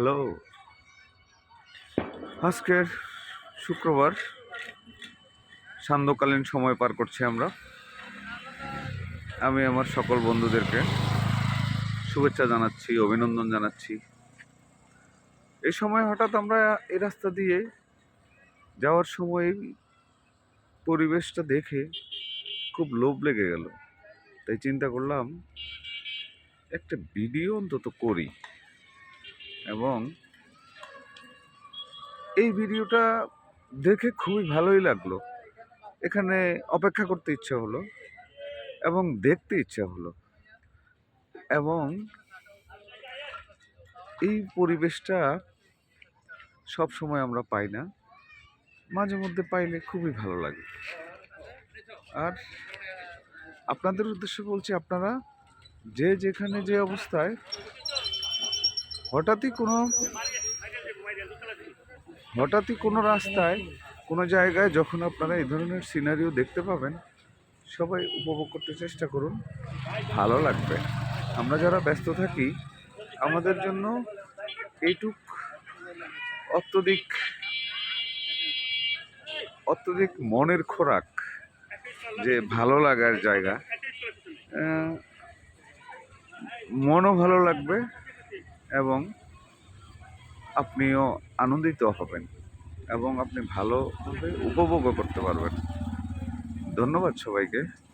Hello. আজকের শুক্রবার। সান্ধ্যকালীন সময় পার করছি আমরা। আমি আমার সকল বন্ধুদেরকে শুভেচ্ছা জানাচ্ছি, অভিনন্দন জানাচ্ছি। এই সময় হঠাৎ আমরা এই রাস্তা দিয়ে যাওয়ার সময় পরিবেশটা দেখে খুব লোভ লেগে গেল। তাই চিন্তা করলাম, একটা ভিডিও অন্তত করি। এবং এই ভিডিওটা দেখে খুবই ভালোই লাগল। এখানে অপেক্ষা করতে ইচ্ছে হলো এবং দেখতে ইচ্ছে হলো এবং এই পরিবেশটা সব সময় আমরা পাই না। মাঝে মধ্যে পাইলে খুবই ভালো লাগে। আর আপনাদের উদ্দেশ্যে বলছি, আপনারা যে যেখানে যে অবস্থায় হঠাৎই কোনো হঠাৎই কোনো রাস্তায় কোনো জায়গায় যখন আপনারা এই ধরনের সিনারিও দেখতে পাবেন, সবাই উপভোগ করতে চেষ্টা করুন। ভালো লাগবে। আমরা যারা ব্যস্ত থাকি, আমাদের জন্য এইটুক অত্যধিক অত্যধিক মনের খোরাক যে ভালো লাগার জায়গা মনও ভালো লাগবে। এবং আপনিও আনন্দিত হবেন এবং আপনি ভালোভাবে উপভোগও করতে পারবেন। ধন্যবাদ সবাইকে।